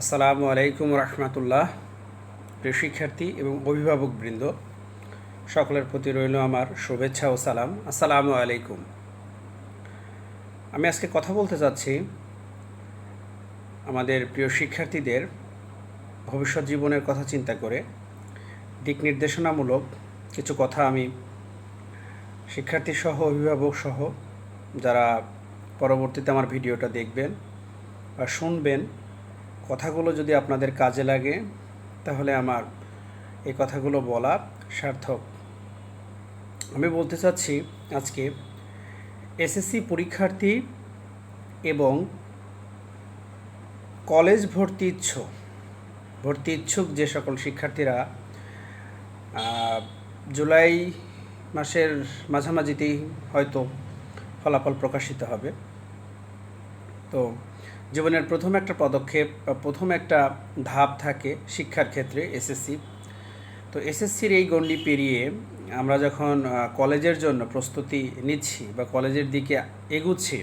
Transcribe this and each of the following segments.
আসসালামু আলাইকুম রহমতুল্লাহ। প্রিয় শিক্ষার্থী এবং অভিভাবকবৃন্দ সকলের প্রতি রইল আমার শুভেচ্ছা ও সালাম। আসসালামু আলাইকুম। আমি আজকে কথা বলতে চাচ্ছি আমাদের প্রিয় শিক্ষার্থীদের ভবিষ্যৎ জীবনের কথা চিন্তা করে। দিক নির্দেশনামূলক কিছু কথা আমি শিক্ষার্থী সহ, অভিভাবক সহ যারা পরবর্তীতে আমার ভিডিওটা দেখবেন বা শুনবেন কথাগুলো যদি আপনাদের কাজে লাগে, তাহলে আমার এই কথাগুলো বলা সার্থক। আমি বলতে চাচ্ছি আজকে এসএসসি পরীক্ষার্থী এবং কলেজ ভর্তি ইচ্ছুক ভর্তি ইচ্ছুক যে সকল শিক্ষার্থীরা জুলাই মাসের মাঝামাঝিতেই হয়তো ফলাফল প্রকাশিত হবে। তো জীবনের প্রথম একটা পদক্ষেপ বা প্রথম একটা ধাপ থাকে শিক্ষার ক্ষেত্রে, এসএসসি। তো এসএসসির এই গণ্ডি পেরিয়ে আমরা যখন কলেজের জন্য প্রস্তুতি নিচ্ছি বা কলেজের দিকে এগুচ্ছি,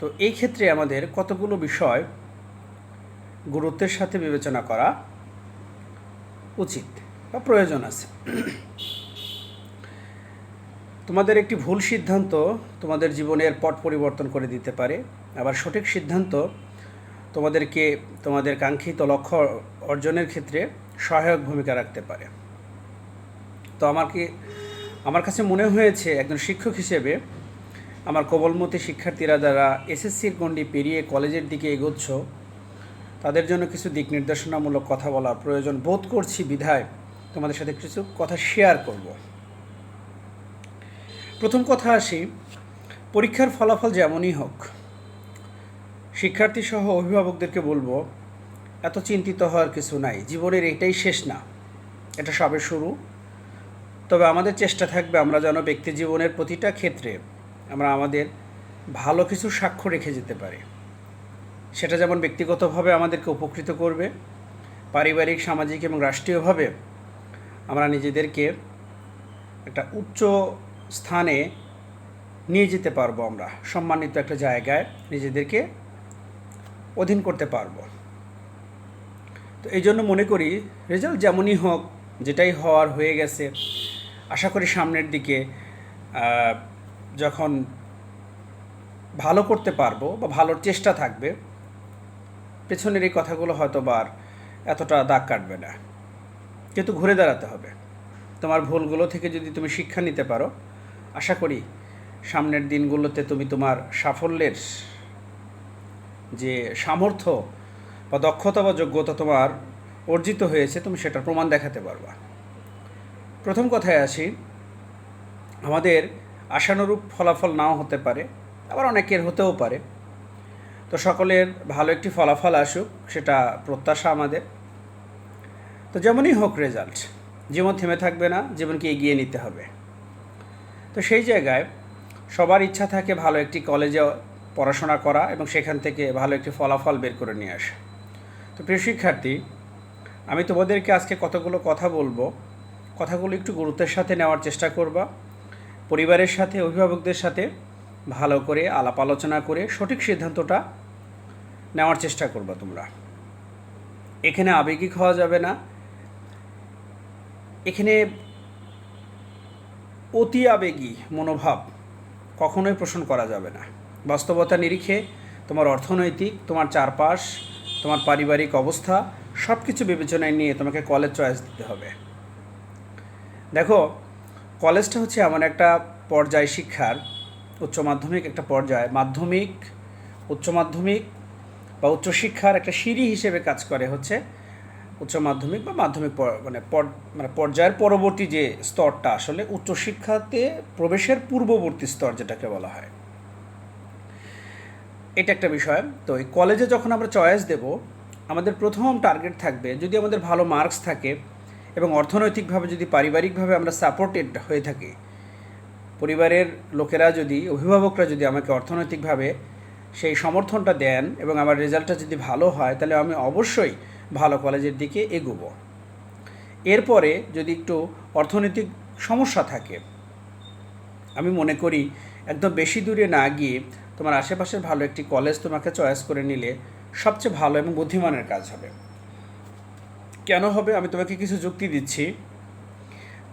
তো এই ক্ষেত্রে আমাদের কতগুলো বিষয় গুরুত্বের সাথে বিবেচনা করা উচিত বা প্রয়োজন আছে। তোমাদের একটি ভুল সিদ্ধান্ত তোমাদের জীবনের পট পরিবর্তন করে দিতে পারে। আবার সঠিক সিদ্ধান্ত তোমাদেরকে, তোমাদের কাঙ্ক্ষিত লক্ষ্য অর্জনের ক্ষেত্রে সহায়ক ভূমিকা রাখতে পারে। তো আমাকে আমার কাছে মনে হয়েছে একজন শিক্ষক হিসেবে আমার কোবলমতি শিক্ষার্থীরা যারা এসএসসির গণ্ডি পেরিয়ে কলেজের দিকে এগোচ্ছ, তাদের জন্য কিছু দিক নির্দেশনামূলক কথা বলা প্রয়োজন বোধ করছি বিধায় তোমাদের সাথে কিছু কথা শেয়ার করব। প্রথম কথা আসি, পরীক্ষার ফলাফল যেমনই হোক শিক্ষার্থী সহ অভিভাবকদেরকে বলব, এত চিন্তিত হওয়ার কিছু নাই, জীবনের এটাই শেষ না, এটা সবে শুরু। তবে আমাদের চেষ্টা থাকবে আমরা যেন ব্যক্তি জীবনের প্রতিটা ক্ষেত্রে আমরা আমাদের ভালো কিছু সাক্ষ্য রেখে যেতে পারি। সেটা যেমন ব্যক্তিগতভাবে আমাদেরকে উপকৃত করবে, পারিবারিক, সামাজিক এবং রাষ্ট্রীয়ভাবে আমরা নিজেদেরকে একটা উচ্চ স্থানে নিয়ে যেতে পারব আমরা, সম্মানিত একটা জায়গায় নিজেদেরকে অধীন করতে পারব। তো এই জন্য মনে করি, রেজাল্ট যেমনই হোক, যেটাই হওয়ার হয়ে গেছে, আশা করি সামনের দিকে যখন ভালো করতে পারব বা ভালোর চেষ্টা থাকবে, পেছনের এই কথাগুলো হয়তো বা আর এতটা দাগ কাটবে না। কিন্তু ঘুরে দাঁড়াতে হবে। তোমার ভুলগুলো থেকে যদি তুমি শিক্ষা নিতে পারো আশা করি সামনের দিনগুলোতে তুমি তোমার সাফল্যের যে সামর্থ্য বা দক্ষতা বা যোগ্যতা তোমার অর্জিত হয়েছে, তুমি সেটার প্রমাণ দেখাতে পারবা। প্রথম কথায় আসি, আমাদের আশানুরূপ ফলাফল নাও হতে পারে, আবার অনেকের হতেও পারে। তো সকলের ভালো একটি ফলাফল আসুক, সেটা প্রত্যাশা আমাদের। তো যেমনই হোক রেজাল্ট জীবন থেমে থাকবে না, জীবনকে এগিয়ে নিতে হবে। তো সেই জায়গায় সবার ইচ্ছা থাকে ভালো একটি কলেজে পড়াশোনা করা এবং সেখান থেকে ভালো একটি ফলাফল বের করে নিয়ে আসা। তো প্রিয় শিক্ষার্থী, আমি তোমাদেরকে আজকে কতগুলো কথা বলব, কথাগুলো একটু গুরুত্বের সাথে নেওয়ার চেষ্টা করবা, পরিবারের সাথে, অভিভাবকদের সাথে ভালো করে আলাপ আলোচনা করে সঠিক সিদ্ধান্তটা নেওয়ার চেষ্টা করবা তোমরা। এখানে আবেগিক হওয়া যাবে না। এখানে অতি আবেগী মনোভাব কখনোই পোষণ করা যাবে না। বাস্তবতা নিরিখে তোমার অর্থনৈতিক, তোমার চারপাশ, তোমার পারিবারিক অবস্থা সব কিছু বিবেচনায় নিয়ে তোমাকে কলেজ চয়েস দিতে হবে। দেখো কলেজটা হচ্ছে এমন একটা পর্যায় শিক্ষার উচ্চ মাধ্যমিক একটা পর্যায়। মাধ্যমিক, উচ্চ মাধ্যমিক বা উচ্চশিক্ষার একটা সিঁড়ি হিসেবে কাজ করে হচ্ছে উচ্চ মাধ্যমিক বা মাধ্যমিক মানে মানে পর্যায়ের পরবর্তী যে স্তরটা আসলে উচ্চশিক্ষাতে প্রবেশের পূর্ববর্তী স্তর যেটাকে বলা হয়। এটা একটা বিষয়। তো এই কলেজে যখন আমরা চয়েস দেব, আমাদের প্রথম টার্গেট থাকবে যদি আমাদের ভালো মার্কস থাকে এবং অর্থনৈতিকভাবে যদি পারিবারিকভাবে আমরা সাপোর্টেড হয়ে থাকি, পরিবারের লোকেরা যদি, অভিভাবকরা যদি আমাকে অর্থনৈতিকভাবে সেই সমর্থনটা দেন এবং আমার রেজাল্টটা যদি ভালো হয়, তাহলে আমি অবশ্যই ভালো কলেজের দিকে এগোবো। এরপরে যদি একটু অর্থনৈতিক সমস্যা থাকে, আমি মনে করি একদম বেশি দূরে না গিয়ে তোমার আশেপাশের ভালো একটি কলেজ তোমাকে চয়েস করে নিলে সবচেয়ে ভালো এবং বুদ্ধিমানের কাজ হবে। কেন হবে? আমি তোমাকে কিছু যুক্তি দিচ্ছি।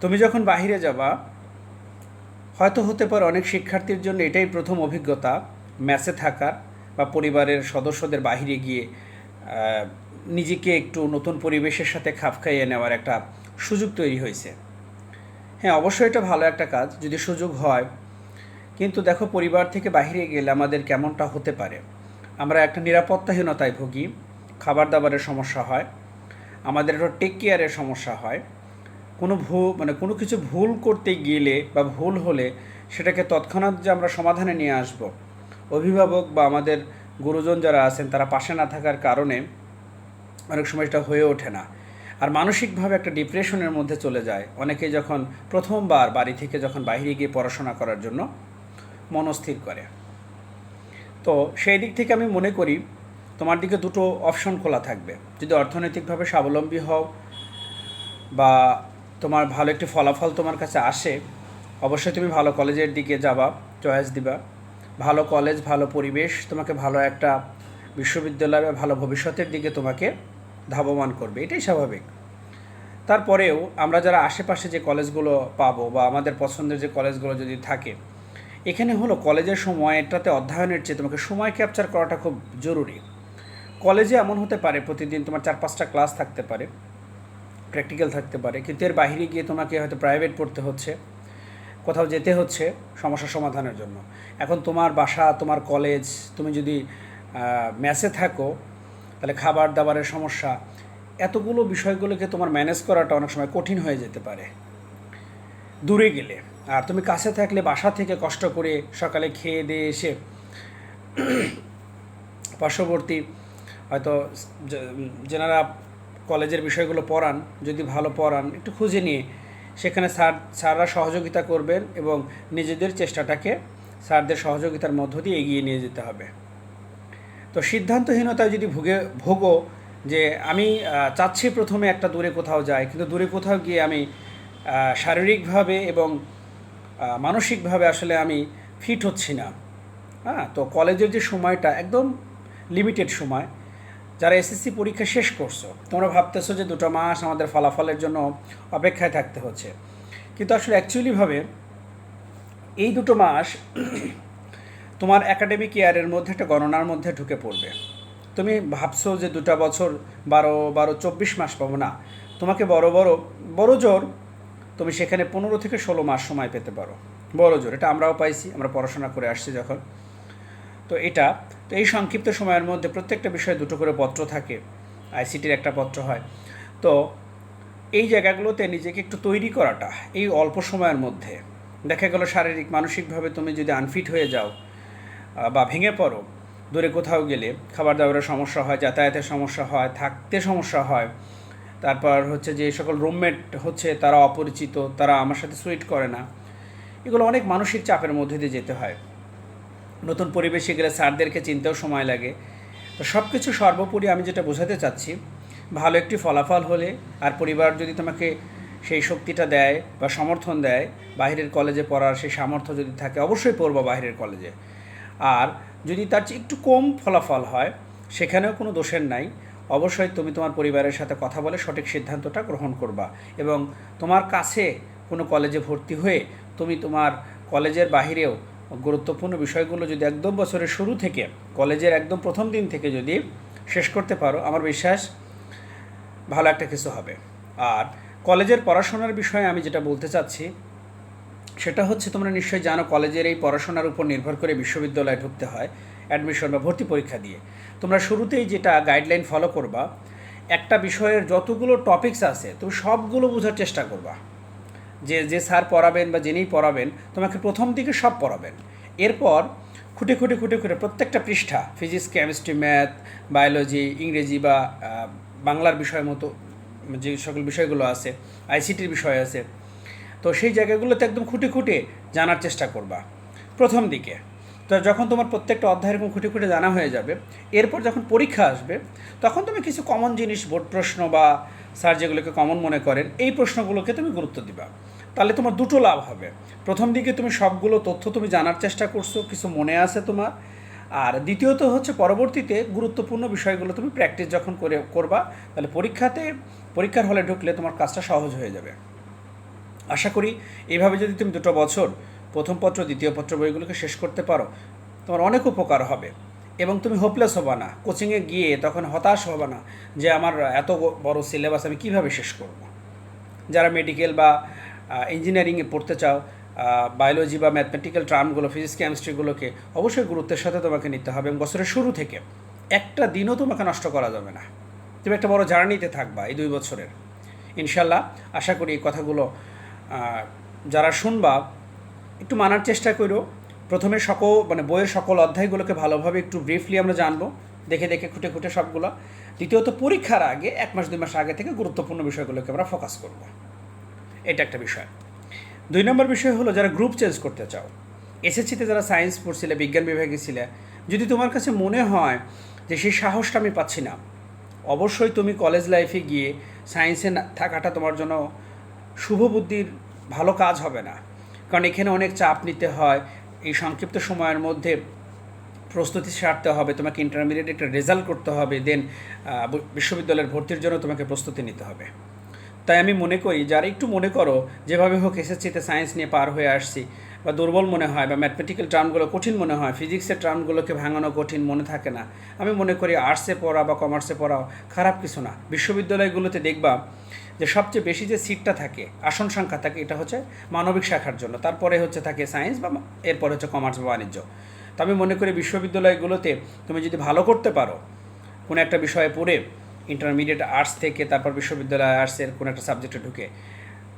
তুমি যখন বাইরে যাবা, হয়তো হতে পারে অনেক শিক্ষার্থীর জন্য এটাই প্রথম অভিজ্ঞতা ম্যাচে থাকার বা পরিবারের সদস্যদের বাইরে গিয়ে নিজেকে একটু নতুন পরিবেশের সাথে খাপ খাইয়ে নেওয়ার একটা সুযোগ তৈরি হয়েছে। হ্যাঁ অবশ্যই এটা ভালো একটা কাজ, যদি সুযোগ হয়। কিন্তু দেখো, পরিবার থেকে বাইরে গেলে আমাদের কেমনটা হতে পারে? আমরা একটা নিরাপত্তাহীনতায় ভুগি খাবার দাবারের সমস্যা হয়, আমাদের একটা টেক কেয়ারের সমস্যা হয়। কোনো ভুল মানে কোনো কিছু ভুল করতে গেলে বা ভুল হলে সেটাকে তৎক্ষণাৎ যে আমরা সমাধানে নিয়ে আসব। অভিভাবক বা আমাদের গুরুজন যারা আছেন, তারা পাশে না থাকার কারণে অনেক সময় এটা হয়ে ওঠে না। আর মানসিকভাবে একটা ডিপ্রেশনের মধ্যে চলে যায়। অনেকে যখন প্রথমবার বাড়ি থেকে যখন বাইরে গিয়ে পড়াশোনা করার জন্য মনস্থির করে। তো সেই দিক থেকে আমি মনে করি, তোমার দিকে দুটো অপশন খোলা থাকবে। যদি অর্থনৈতিকভাবে স্বাবলম্বী হও বা তোমার ভালো একটি ফলাফল তোমার কাছে আসে, অবশ্যই তুমি ভালো কলেজের দিকে যাবা, চয়েস দিবা। ভালো কলেজ, ভালো পরিবেশ, তোমাকে ভালো একটা বিশ্ববিদ্যালয় বা ভালো ভবিষ্যতের দিকে তোমাকে ধাবমান করবে, এটাই স্বাভাবিক। তারপরেও আমরা যারা আশেপাশে যে কলেজগুলো পাবো বা আমাদের পছন্দের যে কলেজগুলো যদি থাকে, এখানে হলো কলেজের সময়টাতে অধ্যয়নের চেয়ে তোমাকে সময় ক্যাপচার করাটা খুব জরুরি। কলেজে এমন হতে পারে, প্রতিদিন তোমার চার পাঁচটা ক্লাস থাকতে পারে প্র্যাকটিক্যাল থাকতে পারে, কিন্তু এর বাইরে গিয়ে তোমাকে হয়তো প্রাইভেট পড়তে হচ্ছে, কোথাও যেতে হচ্ছে সমস্যা সমাধানের জন্য। এখন তোমার বাসা, তোমার কলেজ, তুমি যদি ম্যাসে থাকো তাহলে খাবার দাবারের সমস্যা, এতগুলো বিষয়গুলোকে তোমার ম্যানেজ করাটা অনেক সময় কঠিন হয়ে যেতে পারে। দূরে গেলে। আর তুমি কাছে থাকলে, বাসা থেকে কষ্ট করে সকালে খেয়ে দিয়ে এসে পার্শ্ববর্তী হয়তো যেনারা কলেজের বিষয়গুলো পড়ান, যদি ভালো পড়ান, একটু খুঁজে নিয়ে সেখানে স্যার, স্যাররা সহযোগিতা করবেন এবং নিজেদের চেষ্টাটাকে স্যারদের সহযোগিতার মধ্য দিয়ে এগিয়ে নিয়ে যেতে হবে। তো সিদ্ধান্তহীনতায় যদি ভুগে, ভোগো যে আমি চাচ্ছি প্রথমে একটা দূরে কোথাও যাই, কিন্তু দূরে কোথাও গিয়ে আমি শারীরিকভাবে এবং মানসিকভাবে আসলে আমি ফিট হচ্ছি না। হ্যাঁ তো কলেজের যে সময়টা একদম লিমিটেড সময়, যারা এসএসসি পরীক্ষা শেষ করছ, তোমরা ভাবতেছো যে দুটো মাস আমাদের ফলাফলের জন্য অপেক্ষায় থাকতে হচ্ছে। কিন্তু আসলে অ্যাকচুয়ালিভাবে এই দুটো মাস তোমার একাডেমিক ইয়ারের মধ্যে একটা গণনার মধ্যে ঢুকে পড়বে। তুমি ভাবছ যে দুটা বছর বারো বারো, চব্বিশ মাস পাবো। না, তোমাকে বড় বড় বড় জোর তুমি সেখানে পনেরো থেকে ষোলো মাস সময় পেতে পারো। বড় জোর, এটা আমরাও পাইছি, আমরা পড়াশোনা করে আসছি যখন। তো এটা, তো এই সংক্ষিপ্ত সময়ের মধ্যে প্রত্যেকটা বিষয়ে দুটো করে পত্র থাকে আইসিটির একটা পত্র হয়। তো এই জায়গাগুলোতে নিজেকে একটু তৈরি করাটা, এই অল্প সময়ের মধ্যে। দেখা গেল শারীরিক, মানসিকভাবে তুমি যদি আনফিট হয়ে যাও বা ভেঙে পড়ো। দূরে কোথাও গেলে খাবার দাবারের সমস্যা হয়, যাতায়াতের সমস্যা হয়, থাকতে সমস্যা হয়। তারপর হচ্ছে যে সকল রুমমেট হচ্ছে তারা অপরিচিত, তারা আমার সাথে সুইট করে না। এগুলো অনেক মানসিক চাপের মধ্যে দিয়ে যেতে হয়। নতুন পরিবেশে গেলে স্যারদেরকে চিনতেও সময় লাগে। তো সব কিছু সর্বোপরি আমি যেটা বোঝাতে চাচ্ছি, ভালো একটি ফলাফল হলে আর পরিবার যদি তোমাকে সেই শক্তিটা দেয় বা সমর্থন দেয় বাইরের কলেজে পড়ার সেই সামর্থ্য যদি থাকে, অবশ্যই পড়ব বাইরের কলেজে আর যদি তার চেয়ে একটু কম ফলাফল হয়, সেখানেও কোনো দোষের নাই। অবশ্যই তুমি তোমার পরিবারের সাথে কথা বলে সঠিক সিদ্ধান্তটা গ্রহণ করবা এবং তোমার কাছে কোনো কলেজে ভর্তি হয়ে তুমি তোমার কলেজের বাহিরেও গুরুত্বপূর্ণ বিষয়গুলো যদি একদম বছরের শুরু থেকে, কলেজের একদম প্রথম দিন থেকে যদি শেষ করতে পারো, আমার বিশ্বাস ভালো একটা কিছু হবে। আর কলেজের পড়াশোনার বিষয়ে আমি যেটা বলতে চাচ্ছি সেটা হচ্ছে তোমরা নিশ্চয়ই জানো কলেজের এই পড়াশোনার উপর নির্ভর করে বিশ্ববিদ্যালয়ে ঢুকতে হয় অ্যাডমিশন বা ভর্তি পরীক্ষা দিয়ে। তোমরা শুরুতেই যেটা গাইডলাইন ফলো করবা, একটা বিষয়ের যতগুলো টপিকস আছে তুমি সবগুলো বোঝার চেষ্টা করবা। যে যে স্যার পড়াবেন বা যিনি পড়াবেন, তোমাকে প্রথম দিকে সব পড়াবেন। এরপর খুঁটে খুঁটে খুঁটে খুঁটে প্রত্যেকটা পৃষ্ঠা ফিজিক্স কেমিস্ট্রি ম্যাথ বায়োলজি ইংরেজি বা বাংলার বিষয় মতো, যে সকল বিষয়গুলো আছে আইসিটির বিষয় আছে তো সেই জায়গাগুলোতে একদম খুঁটে খুঁটে জানার চেষ্টা করবা। প্রথম দিকে, তো যখন তোমার প্রত্যেকটা অধ্যায় এরকম খুঁটে খুঁটে জানা হয়ে যাবে, এরপর যখন পরীক্ষা আসবে, তখন তুমি কিছু কমন জিনিস, বোর্ড প্রশ্ন বা স্যার যেগুলোকে কমন মনে করেন, এই প্রশ্নগুলোকে তুমি গুরুত্ব দিবা। তাহলে তোমার দুটো লাভ হবে। প্রথম দিকে তুমি সবগুলো তথ্য তুমি জানার চেষ্টা করছ, কিছু মনে আছে তোমার। আর দ্বিতীয়ত হচ্ছে পরবর্তীতে গুরুত্বপূর্ণ বিষয়গুলো তুমি প্র্যাকটিস যখন করে, করবা, তাহলে পরীক্ষাতে, পরীক্ষার হলে ঢুকলে তোমার কাজটা সহজ হয়ে যাবে। আশা করি এইভাবে যদি তুমি দুটো বছর প্রথম পত্র, দ্বিতীয় পত্র বইগুলোকে শেষ করতে পারো, তোমার অনেক উপকার হবে। এবং তুমি হোপলেস হবা না। কোচিংয়ে গিয়ে তখন হতাশ হবা না যে আমার এত বড় সিলেবাস আমি কীভাবে শেষ করব। যারা মেডিকেল বা ইঞ্জিনিয়ারিংয়ে পড়তে চাও বায়োলজি বা ম্যাথমেটিক্যাল টার্মগুলো ফিজিক্স কেমিস্ট্রিগুলোকে অবশ্যই গুরুত্বের সাথে তোমাকে নিতে হবে। এবং বছরের শুরু থেকে একটা দিনও তোমাকে নষ্ট করা যাবে না। তুমি একটা বড় জার্নিতে থাকবা এই দুই বছরের। ইনশাল্লাহ আশা করি এই কথাগুলো যারা শুনবা, একটু মানার চেষ্টা করো। প্রথমে সকল মানে বইয়ের সকল অধ্যায়গুলোকে ভালোভাবে একটু ব্রিফলি আমরা জানব। দেখে দেখে খুঁটে খুঁটে সবগুলো। দ্বিতীয়ত, পরীক্ষার আগে, এক মাস, দুই মাস আগে থেকে গুরুত্বপূর্ণ বিষয়গুলোকে আমরা ফোকাস করব। এটা একটা বিষয়। দুই নম্বর বিষয় হলো, যারা গ্রুপ চেঞ্জ করতে চাও এসএসসিতে যারা সায়েন্স পড়ছিলে, বিজ্ঞান বিভাগে ছিলে, যদি তোমার কাছে মনে হয় যে সেই সাহসটা আমি পাচ্ছি না, অবশ্যই তুমি কলেজ লাইফে গিয়ে সায়েন্সে থাকাটা তোমার জন্য শুভ বুদ্ধির ভালো কাজ হবে না। কারণ এখানে অনেক চাপ নিতে হয়। এই সংক্ষিপ্ত সময়ের মধ্যে প্রস্তুতি সারতে হবে, তোমাকে ইন্টারমিডিয়েট একটা রেজাল্ট করতে হবে দেন বিশ্ববিদ্যালয়ের ভর্তির জন্য তোমাকে প্রস্তুতি নিতে হবে। তাই আমি মনে করি, যারা একটু মনে করো, যেভাবে হোক এসএসসিতে সায়েন্স নিয়ে পার হয়ে আসছি, বা দুর্বল মনে হয়, বা ম্যাথমেটিক্যাল টার্মগুলো কঠিন মনে হয় ফিজিক্সের টার্মগুলোকে ভাঙানো কঠিন মনে থাকে না। আমি মনে করি আর্টসে পড়া বা কমার্সে পড়া খারাপ কিছু না। বিশ্ববিদ্যালয়গুলোতে দেখবা যে সবচেয়ে বেশি যে সিটটা থাকে, আসন সংখ্যা থাকে, এটা হচ্ছে মানবিক শাখার জন্য। তারপরে হচ্ছে থাকে সায়েন্স বা এরপরে হচ্ছে কমার্স বা বাণিজ্য। তো আমি মনে করি বিশ্ববিদ্যালয়গুলোতে তুমি যদি ভালো করতে পারো, কোনো একটা বিষয়ে পড়ে ইন্টারমিডিয়েট আর্টস থেকে তারপর বিশ্ববিদ্যালয় আর্টসের কোনো একটা সাবজেক্টে ঢুকে।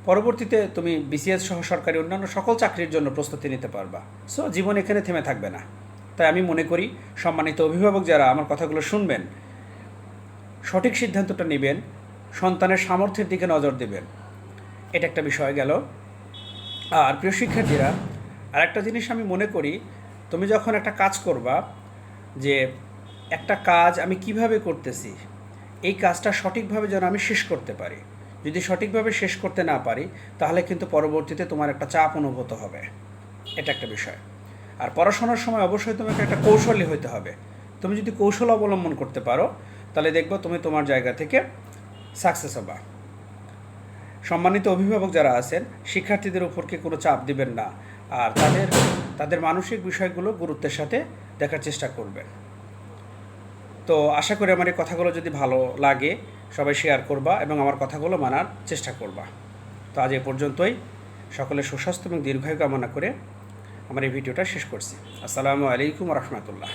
পরবর্তীতে তুমি বিসিএস সহ সরকারি অন্যান্য সকল চাকরির জন্য প্রস্তুতি নিতে পারবা। সো জীবন এখানে থেমে থাকবে না। তাই আমি মনে করি সম্মানিত অভিভাবক যারা আমার কথাগুলো শুনবেন, সঠিক সিদ্ধান্তটা নেবেন, সন্তানের সামর্থ্যের দিকে নজর দেবেন। এটা একটা বিষয় গেল। আর প্রিয় শিক্ষার্থীরা, আরেকটা জিনিস আমি মনে করি, তুমি যখন একটা কাজ করবা যে একটা কাজ আমি কীভাবে করতেছি এই কাজটা সঠিকভাবে যেন আমি শেষ করতে পারি। যদি সঠিকভাবে শেষ করতে না পারি, তাহলে কিন্তু পরবর্তীতে তোমার একটা চাপ অনুভূত হবে। এটা একটা বিষয়। আর পড়াশোনার সময় অবশ্যই তোমাকে একটা কৌশলী হতে হবে। তুমি যদি কৌশল অবলম্বন করতে পারো, তাহলে দেখব তুমি তোমার জায়গা থেকে সাকসেস হবা। সম্মানিত অভিভাবক যারা আছেন, শিক্ষার্থীদের উপরকে কোনো চাপ দিবেন না। আর তাদের তাদের মানসিক বিষয়গুলো গুরুত্বের সাথে দেখার চেষ্টা করবেন। তো আশা করি আমার এই কথাগুলো যদি ভালো লাগে, সবাই শেয়ার করবা এবং আমার কথাগুলো মানার চেষ্টা করবা। তো আজ এ পর্যন্তই। সকলে সুস্বাস্থ্য এবং দীর্ঘায়ু কামনা করে আমার এই ভিডিওটা শেষ করছি। আসসালামু আলাইকুম রহমতুল্লাহ।